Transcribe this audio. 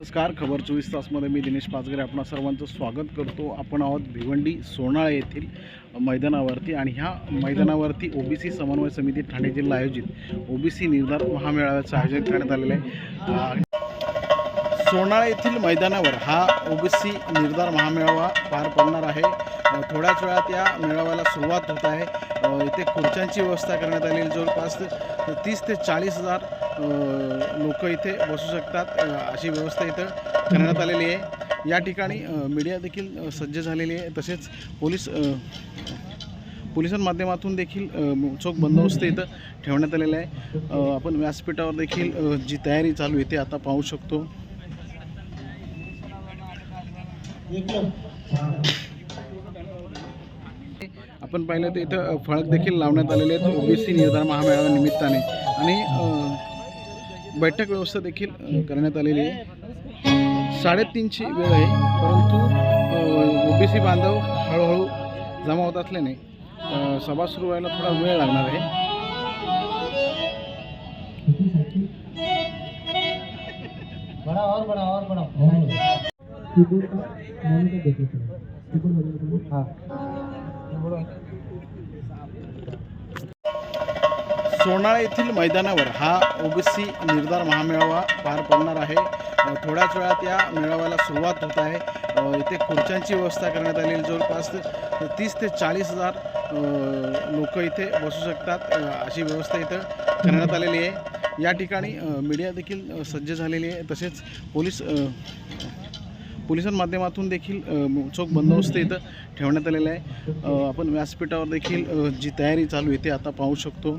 नमस्कार खबर चोवीस तासमध्ये मी दिनेश पाचगरे आपणा सर्वांचं स्वागत करतो. आपण आहोत भिवंडी सोनाळे येथील मैदानावरती आणि ह्या मैदानावरती ओबीसी समन्वय समिती ठाणे जिल्हा आयोजित ओबीसी निर्धार महामेळाव्याचं आयोजन करण्यात आलेलं आहे. सोनाळा येथील मैदानावर हा ओबीसी निर्धार महामेळावा पार पडणार आहे. थोड्याच वेळात या मेळाव्याला सुरुवात होत आहे. इथे खुर्च्यांची व्यवस्था करण्यात आलेली जवळपास तीस ते चाळीस हजार लोक इथे बसू शकतात. अशी व्यवस्था इथं करण्यात आलेली आहे. या ठिकाणी मीडिया देखील सज्ज झालेली आहे. तसेच पोलीस अ, पोलिसांमाध्यमातून देखील चोख बंदोबस्त इथं ठेवण्यात आलेला आहे. आपण व्यासपीठावर देखील जी तयारी चालू आहे ते आता पाहू शकतो. आपण पाहिलं तर इथं फळक देखील लावण्यात आलेले आहेत. ओबीसी निर्धार महामेळाव्या निमित्ताने. आणि बैठक व्यवस्था देखील करण्यात आलेली आहे. साडेतीनची वेळ आहे परंतु ओबीसी बांधव हळूहळू जमा होत असल्याने सभा सुरू व्हायला थोडा वेळ लागणार आहे. बड़ा और बड़ा और बड़ा सोनाळा येथील मैदानावर हा ओबीसी निर्धार महामेळावा पार पडणार आहे. थोड्याच वेळात या मेळाव्याला सुरुवात होत आहे. इथे खुर्च्यांची व्यवस्था करण्यात आलेली जवळपास तीस ते चाळीस हजार लोक इथे बसू शकतात. अशी व्यवस्था इथं करण्यात आलेली आहे. या ठिकाणी मीडिया देखील सज्ज झालेली आहे. तसेच पोलीस पोलिसां माध्यमातून देखील चोख बंदोबस्त इथं ठेवण्यात आलेला आहे. आपण व्यासपीठावर देखील जी तयारी चालू आहे ते आता पाहू शकतो.